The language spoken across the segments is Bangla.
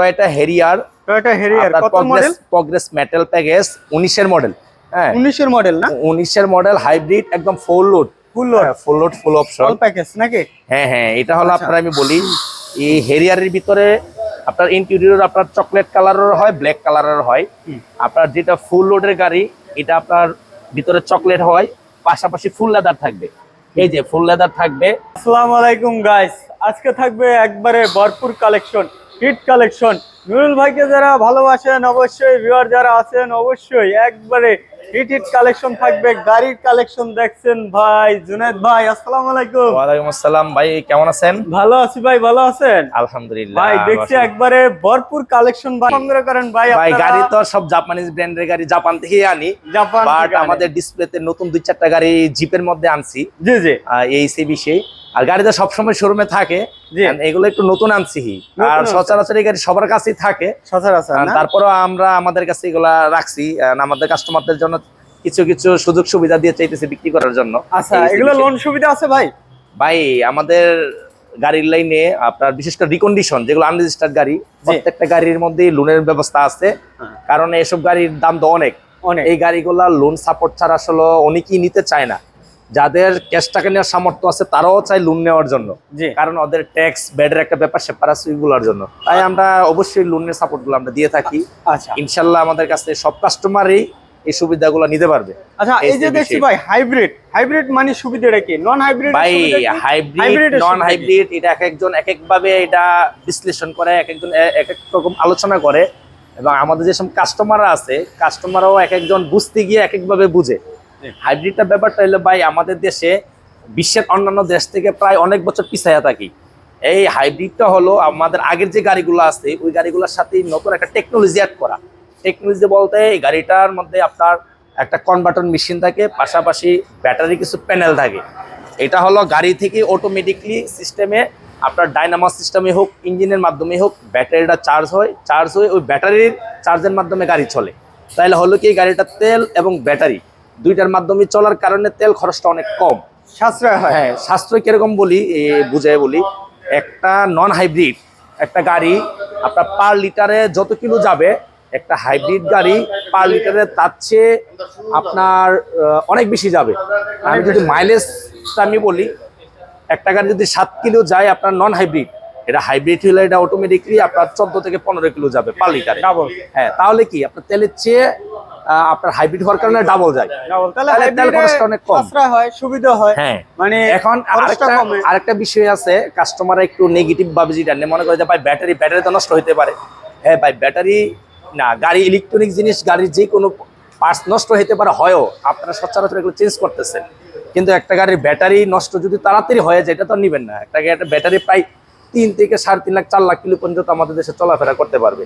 টয়োটা হেরিয়ার টয়োটা হেরিয়ার কত মডেল প্রগ্রেস মেটাল প্যাকেজ উনিশের মডেল হ্যাঁ। 19 এর মডেল না? উনিশের মডেল হাইব্রিড একদম full load full load full load full option all package নাকি? হ্যাঁ হ্যাঁ এটা হলো আচ্ছা। আপনার আমি বলি এই হেরিয়ারের ভিতরে আপনার ইন্টেরিয়র আপনার চকলেট কালারের হয় ব্ল্যাক কালারের হয়। আপনার যেটা ফুল লোডের গাড়ি এটা আপনার ভিতরে চকলেট হয় পাশাপাশি ফুল লেদার থাকবে। এই যে ফুল লেদার থাকবে। আসসালামু আলাইকুম গাইস আজকে থাকবে একবারে ভরপুর কালেকশন হিট কালেকশন নুরুল ভাইকে যারা ভালোবাসেন অবশ্যই ভিউয়ার যারা আছেন অবশ্যই একবারে হিট হিট কালেকশন থাকবে গাড়ির কালেকশন দেখছেন ভাই জুনেদ ভাই আসসালামু আলাইকুম। ওয়ালাইকুম আসসালাম ভাই কেমন আছেন? ভালো আছি ভাই ভালো আছেন? আলহামদুলিল্লাহ ভাই দেখছি একবারে ভরপুর কালেকশন ভাই। সংগ্রহ করেন ভাই ভাই গাড়ি তো সব জাপানিজ ব্র্যান্ডের গাড়ি জাপান থেকেই আনি জাপান বাট থেকে। আমাদের ডিসপ্লেতে নতুন দুই চারটা গাড়ি জিপের মধ্যে আনছি। জি জি। এই সে বিষয়ে আর গাড়ি তো সবসময় শোরুমে থাকে এগুলো একটু নতুন আনছি আর সচরাচর এই গাড়ি সবার কাছেই থাকে। সচরাচর তারপরেও আমরা আমাদের কাছে এগুলা রাখছি আমাদের কাস্টমারদের জন্য কিছু কিছু সুযোগ সুবিধা দিয়ে চাইতেছি বিক্রি করার জন্য। আচ্ছা এগুলো লোন সুবিধা আছে ভাই? ভাই আমাদের গাড়ির লাইনে আপনার বিশেষ করে রিকন্ডিশন যেগুলো আনরেজিস্টার্ড গাড়ি প্রত্যেকটা গাড়ির মধ্যে লোনের ব্যবস্থা আছে। হ্যাঁ। কারণ এসব গাড়ির দাম তো অনেক। অনেক। এই গাড়িগুলা লোন সাপোর্ট ছাড়া আসলে অনেকেই নিতে চায় না। যাদের ক্যাশ টাকা নেওয়ার সামর্থ্য আছে তারাও চায় লোন নেওয়ার জন্য। কারণ ওদের ট্যাক্স ব্যাডের একটা ব্যাপার সেপার আছে ওইগুলোর জন্য। তাই আমরা অবশ্যই লোনের সাপোর্টগুলো আমরা দিয়ে থাকি। আচ্ছা। ইনশাল্লাহ আমাদের কাছে সব কাস্টমারই এই সুবিধাগুলো নিতে পারবে। আচ্ছা এই যে দেখছি ভাই হাইব্রিড হাইব্রিড মানে সুবিধাটা কি? নন হাইব্রিড ভাই হাইব্রিড নন হাইব্রিড এটা এক একজন এক ভাবে এটা বিশ্লেষণ করে এক একজন এক এক রকম আলোচনা করে। এবং আমাদের যেসব কাস্টমাররা আছে কাস্টমারও এক একজন বুঝতে গিয়ে এক একভাবে বুঝে। হাইব্রিডটা ব্যাপারটা হলো ভাই, আমাদের দেশে বিশ্বের অন্যান্য দেশ থেকে প্রায় অনেক বছর পিছাইয়া থাকি। এই হাইব্রিডটা হলো আমাদের আগের যে গাড়িগুলো আছে, ওই গাড়িগুলোর সাথে নতুন একটা টেকনোলজি অ্যাড করা। টেকনোলজি বলতে এই গাড়িটার মধ্যে আপনার একটা কনভার্টন মেশিন থাকে, পাশাপাশি ব্যাটারি কিছু প্যানেল থাকে। এটা হলো গাড়ি থেকে অটোমেটিকলি সিস্টেমে আপনার ডাইনামাস সিস্টেমে হোক ইঞ্জিনের মাধ্যমে হোক ব্যাটারিটা চার্জ হয়। চার্জ হয়ে ওই ব্যাটারির চার্জের মাধ্যমে গাড়ি চলে। তাহলে হলো কি গাড়িটা তেল এবং ব্যাটারি দুইটার মাধ্যমে চলার কারণে তেল খরচটা অনেক কম। সাশ্রয় হয়। হ্যাঁ সাশ্রয় কীরকম বলি? এ, বুঝাই বলি। একটা নন হাইব্রিড একটা গাড়ি আপনার পার লিটারে যত কিলো যাবে একটা হাইব্রিড গাড়ি পার লিটারে তার চেয়ে আপনার অনেক বেশি যাবে। আমি যদি মাইলেজটা আমি বলি একটা গাড়ি যদি সাত কিলো যায় আপনার নন হাইব্রিড এটা হাইব্রিড হলে এটা অটোমেটিকলি আপনার চোদ্দ থেকে পনেরো কিলো যাবে পার লিটারে হ্যাঁ তাহলে কি? আপনার তেলের চেয়ে আপনার হাইব্রিড হওয়ার কারণে ডাবল যায়। তাহলে তাহলে তেল খরচটা অনেক কম। হয় সুবিধা হয়। হ্যাঁ মানে এখন আরেকটা বিষয় আছে কাস্টমার একটু নেগেটিভ ভাবে যেটা মনে করে যে ভাই ব্যাটারি ব্যাটারি তো নষ্ট হতে পারে। হ্যাঁ ভাই ব্যাটারি না গাড়ি ইলেকট্রনিক জিনিস গাড়ির যে কোনো পার্টস নষ্ট হতে পারে হয়ও। আপনারা সচরাচর এগুলো চেঞ্জ করতেছেন। কিন্তু একটা গাড়ির ব্যাটারি নষ্ট যদি তাড়াতাড়ি হয়ে যায় এটা তো নেবেন না। একটা গাড়ির ব্যাটারি প্রায় তিন থেকে সাড়ে তিন লাখ চার লাখ কিলো পর্যন্ত আমাদের দেশে চলাফেরা করতে পারবে।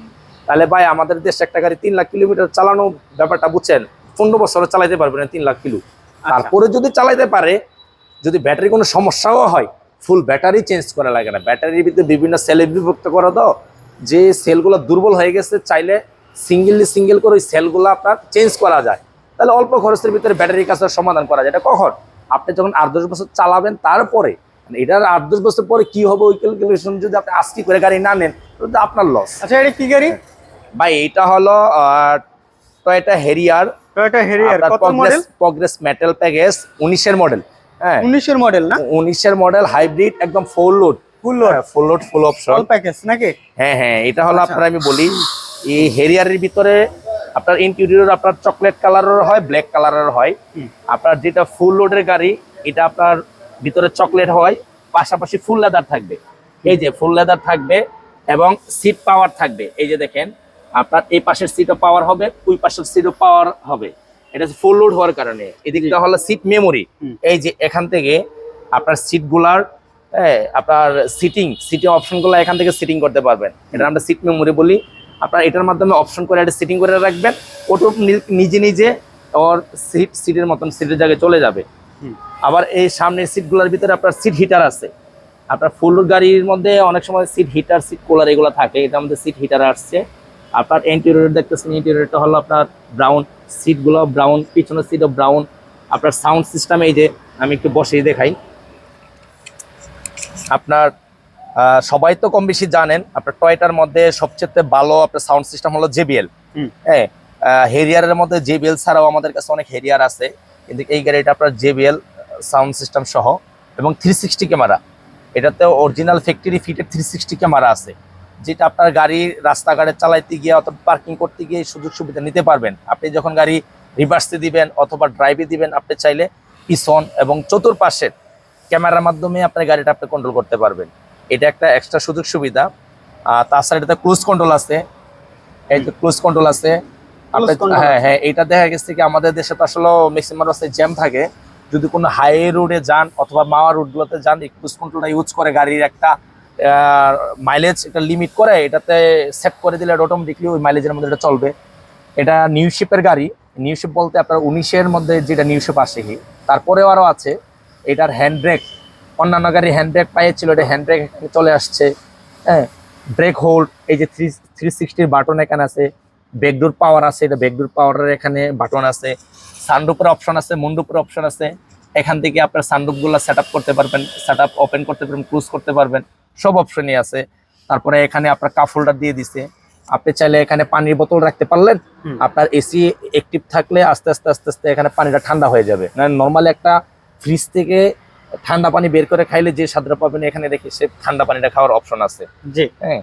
তাহলে ভাই আমাদের দেশে একটা গাড়ি তিন লাখ কিলোমিটার চালানো ব্যাপারটা বুঝছেন পনেরো বছরে চালাইতে পারবে না তিন লাখ কিলো। তারপরে যদি চালাইতে পারে যদি ব্যাটারি কোনো সমস্যাও হয় ফুল ব্যাটারি চেঞ্জ করা লাগে না। ব্যাটারির ভিতরে বিভিন্ন সেলে বিভক্ত করা তো যে সেলগুলো দুর্বল হয়ে গেছে চাইলে সিঙ্গেলি সিঙ্গেল করে ওই সেলগুলো আপনার চেঞ্জ করা যায়। তাহলে অল্প খরচের ভিতরে ব্যাটারির কাছে সমাধান করা যায়। এটা কখন? আপনি যখন আট দশ বছর চালাবেন তারপরে মানে এটার আট দশ বছর পরে কি হবে ওই ক্যালকুলেশন যদি আপনি আজকে করে গাড়ি না নেন তাহলে তো আপনার লস আচ্ছা এটা কি গাড়ি? ভাই এটা হলো টয়টা হেরিয়ার টয়োটা হেরিয়ার কত মডেল প্রগ্রেস মেটাল প্যাকেজ উনিশের মডেল হ্যাঁ। 19 এর মডেল না? উনিশের মডেল হাইব্রিড একদম full load full load full load full option all package নাকি? হ্যাঁ হ্যাঁ এটা হলো আচ্ছা। আপনার আমি বলি এই হেরিয়ারের ভিতরে আপনার ইন্টেরিয়র আপনার চকলেট কালারের হয় ব্ল্যাক কালারের হয়। আপনার যেটা ফুল লোডের গাড়ি এটা আপনার ভিতরে চকলেট হয় পাশাপাশি ফুল লেদার থাকবে। এই যে ফুল লেদার থাকবে এবং সিট পাওয়ার থাকবে। এই যে দেখেন আপনার এই পাশের সিটও পাওয়ার হবে ওই পাশের সিটও পাওয়ার হবে। এটা হচ্ছে ফুল লোড হওয়ার কারণে। এদিকটা হলো সিট মেমোরি এই যে এখান থেকে আপনার সিটগুলার আপনার সিটিং সিটিং অপশনগুলো এখান থেকে সিটিং করতে পারবেন। এটা আমরা সিট মেমোরি বলি। আপনার এটার মাধ্যমে অপশন করে এটা সিটিং করে রাখবেন। ওটো নিজে নিজে ওর সিট সিটের মতন সিটের জায়গায় চলে যাবে। আবার এই সামনের সিটগুলোর ভিতরে আপনার সিট হিটার আছে। আপনার ফুল গাড়ির মধ্যে অনেক সময় সিট হিটার সিট কুলার এগুলো থাকে। এটার মধ্যে সিট হিটার আসছে। আপনার ইন্টেরিয়র দেখতেছেন ইন্টেরিয়রটা হলো আপনার ব্রাউন সিটগুলো ব্রাউন পিছনের সিটও ব্রাউন আপনার সাউন্ড সিস্টেম এই যে আমি একটু বসেই দেখাই। আপনার সবাই তো কম বেশি জানেন আপনার টয়টার মধ্যে সবচেয়ে ভালো আপনার সাউন্ড সিস্টেম হলো জেবিএল। হ্যাঁ হেরিয়ারের মধ্যে জেবিএল ছাড়াও আমাদের কাছে অনেক হেরিয়ার আছে কিন্তু এই গাড়িটা আপনার জেবিএল সাউন্ড সিস্টেম সহ এবং থ্রি সিক্সটি ক্যামেরা এটাতে original factory fitted three sixty camera আছে। যেটা আপনার গাড়ি রাস্তাঘাটে চালাইতে গিয়ে অথবা পার্কিং করতে গিয়ে সুযোগ সুবিধা নিতে পারবেন। আপনি যখন গাড়ি রিভার্সে দিবেন অথবা ড্রাইভে দিবেন আপনি চাইলে পিছন এবং চতুর্পাশের ক্যামেরার মাধ্যমে আপনার গাড়িটা আপনি কন্ট্রোল করতে পারবেন। এটা একটা এক্সট্রা সুযোগ সুবিধা। আর তাছাড়া এটাতে ক্রুজ কন্ট্রোল আছে। এই যে ক্রুজ কন্ট্রোল আছে। হ্যাঁ হ্যাঁ এটা দেখা গেছে কি আমাদের দেশে তো আসলে ম্যাক্সিমাম রাস্তায় জ্যাম থাকে। যদি কোনো হাইওয়ে রোডে যান অথবা মাওয়া রোডগুলোতে যান এই ক্রুজ কন্ট্রোলটা ইউজ করে গাড়ির একটা মাইলেজ একটা লিমিট করে, এটাতে সেট করে দিলে অটোমেটিকলি ওই মাইলেজের মধ্যে এটা চলবে। এটা নিউ শিপের গাড়ি। নিউ শিপ বলতে আপনার উনিশের মধ্যে যেটা নিউ শিপ আসে কি তারপরেও আরও আছে। এটার হ্যান্ড ব্রেক অন্যান্য গাড়ি হ্যান্ড ব্রেক পাইয়েছিল, এটা হ্যান্ড ব্রেক চলে আসছে। হ্যাঁ ব্রেক হোল্ড এই যে থ্রি থ্রি সিক্সটির বাটন এখানে আছে। ব্যাকডোর পাওয়ার আছে, এটা ব্যাকডোর পাওয়ারের এখানে বাটন আছে। সানরুপের অপশন আছে মুন্ডুপের অপশন আছে। এখান থেকে আপনার সানরুপগুলো সেট করতে পারবেন সেট ওপেন করতে পারবেন ক্লোজ করতে পারবেন। সব অপশনই আছে। তারপরে এখানে আপনার কাপ হোল্ডার দিয়ে দিছে। আপনি চাইলে এখানে পানির বোতল রাখতে পারলেন। আপনার এসি অ্যাক্টিভ থাকলে আস্তে আস্তে আস্তে আস্তে এখানে পানিটা ঠান্ডা হয়ে যাবে। নর্মালি একটা ফ্রিজ থেকে ঠান্ডা পানি বের করে খাইলে যে স্বাদটা পাবেন এখানে দেখি সে ঠান্ডা পানিটা খাওয়ার অপশন আছে। জি। হ্যাঁ।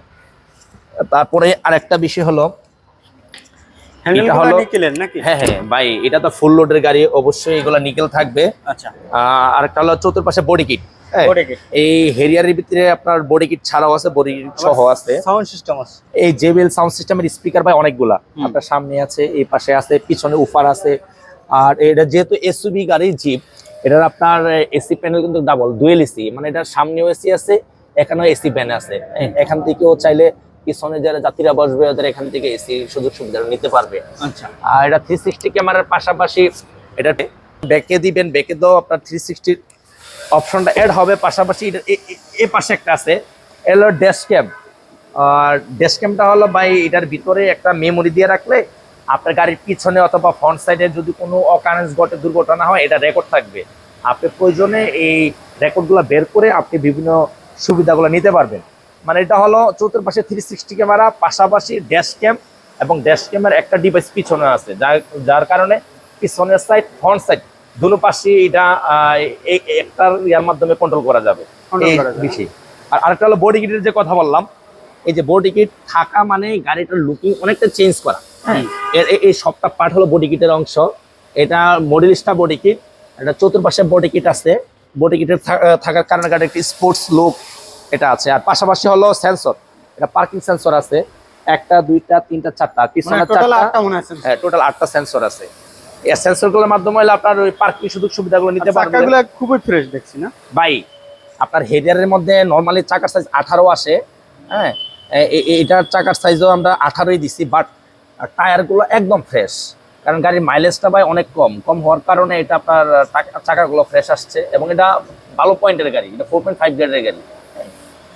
তারপরে আরেকটা বিষয় হলো হ্যাঁ হ্যাঁ ভাই এটা তো ফুল লোডের গাড়ি অবশ্যই এগুলো নিকেল থাকবে। আচ্ছা। আরেকটা হলো চতুর্পাশে বডি কিট এই হেরিয়ারের ভিতরে আপনার বডি কিট ছাড়াও আছে বডি কিট সহ আছে। সাউন্ড সিস্টেম আছে। এই জেবিএল সাউন্ড সিস্টেমের স্পিকার ভাই অনেকগুলা। আপনার সামনে আছে এই পাশে আছে পিছনে উফার আছে। আর এটা যেহেতু এসইবি গাড়ি জিপ এটার আপনার এসি প্যানেল কিন্তু ডাবল ডুয়েল এসি মানে এটার সামনেও এসি আছে এখানেও এসি প্যান আছে। এখান থেকেও চাইলে পিছনে যারা যাত্রীরা বসবে ওদের এখান থেকে এসি সুযোগ সুবিধা নিতে পারবে। আচ্ছা। আর এটা থ্রি সিক্সটি ক্যামেরার পাশাপাশি এটা ব্যাকে দিবেন ব্যাকে তো আপনার থ্রি সিক্সটির অপশনটা অ্যাড হবে, পাশাপাশি এটা এ- পাশে একটা আছে এলো ডেস্ক ক্যাম আর ডেস্ক ক্যামটা হলো ভাই এটার ভিতরে একটা মেমোরি দিয়ে রাখলে আপনার গাড়ির পিছনে অথবা ফ্রন্ট সাইডে যদি কোনো অকারেন্স ঘটে, দুর্ঘটনা হয়, এটা রেকর্ড থাকবে। আপনি প্রয়োজনে এই রেকর্ডগুলো বের করে আপনি বিভিন্ন সুবিধাগুলো নিতে পারবেন। মানে এটা হলো চতুর্পাশে থ্রি সিক্সটি ক্যামেরা পাশাপাশি ড্যাশ ক্যাম এবং ড্যাশ ক্যামের একটা ডিভাইস পিছনে আছে, যার যার কারণে পিছনের সাইড ফ্রন্ট সাইড পাশে এটা একটার ইয়ার মাধ্যমে কন্ট্রোল করা যাবে। এই বেশি আর আরেকটা হলো বডি কিটের যে কথা বললাম এই যে বডি কিট থাকা মানে গাড়িটার লুকিং অনেকটা চেঞ্জ করা। হ্যাঁ। এর এই- সবটা পার্ট হলো বডি কিটের অংশ। এটা মডেলিস্টা বডি কিট এটা চতুর্পাশে বডি কিট আছে। বডি কিটের থাকার কারণে গাড়ির একটি স্পোর্টস লুক এটা আছে। আর পাশাপাশি হলো সেন্সর এটা পার্কিং সেন্সর আছে। একটা দুইটা তিনটা চারটা পিছনে টোটাল চারটা। মনে আছে হ্যাঁ টোটাল আটটা সেন্সর আছে। এই সেন্সরগুলোর মাধ্যমে হলে আপনার ওই পার্কিং সুযোগ সুবিধাগুলো নিতে পারবেন। চাকাগুলো খুবই ফ্রেশ দেখছি না? বাই আপনার হেডিয়ারের মধ্যে নর্মালি চাকার সাইজ আঠারো আসে হ্যাঁ? এটার চাকার সাইজও আমরা আঠারোই দিছি বাট টায়ারগুলো একদম ফ্রেশ কারণ গাড়ির মাইলেজটা ভাই অনেক কম। কম হওয়ার কারণে এটা আপনার চাকাগুলো ফ্রেশ আসছে এবং এটা ভালো পয়েন্টের গাড়ি এটা ফোর পয়েন্ট ফাইভ গ্রেডের গাড়ি।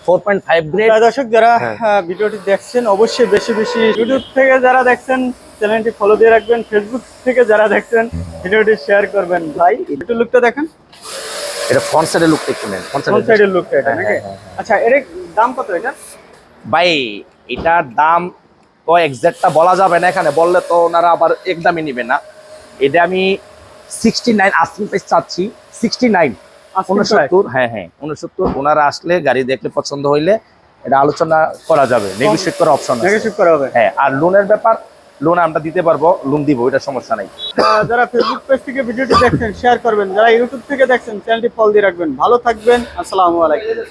ফোর পয়েন্ট ফাইভ গ্রেড দর্শক যারা হ্যাঁ। ভিডিওটি দেখছেন অবশ্যই বেশি বেশি ইউটিউব থেকে যারা দেখছেন চ্যানেলটি ফলো দিয়ে রাখবেন। ফেসবুক থেকে যারা দেখছেন ভিডিওটি শেয়ার করবেন। ভাই একটু লুকটা দেখেন। এটা ফ্রন্ট সাইডের লুকটা একটু নেন। ফ্রন্ট সাইডের লুকটা এটা হ্যাঁ, নাকি? হ্যাঁ, হ্যাঁ, আচ্ছা এর দাম কত এটা? ভাই এটার দাম তো এক্সাক্টটা বলা যাবে না এখানে। বললে তো ওনারা আবার একদমই নিবে না। এটা আমি সিক্সটি নাইন আস্কিং প্রাইস চাচ্ছি সিক্সটি নাইন উনসত্তর হ্যাঁ হ্যাঁ। উনসত্তর ওনারা আসলে গাড়ি দেখলে পছন্দ হইলে এটা আলোচনা করা যাবে। নেগোসিয়েট করার অপশন আছে। নেগেটিভ করা হবে। হ্যাঁ আর লোনের ব্যাপার লোন আমরা দিতে পারব, লোন দিব এটা সমস্যা নাই। যারা ফেসবুক পেজ থেকে ভিডিওটি দেখছেন শেয়ার করবেন। যারা ইউটিউব থেকে দেখছেন চ্যানেলটি ফলো দিয়ে রাখবেন। ভালো থাকবেন, আসসালামু আলাইকুম।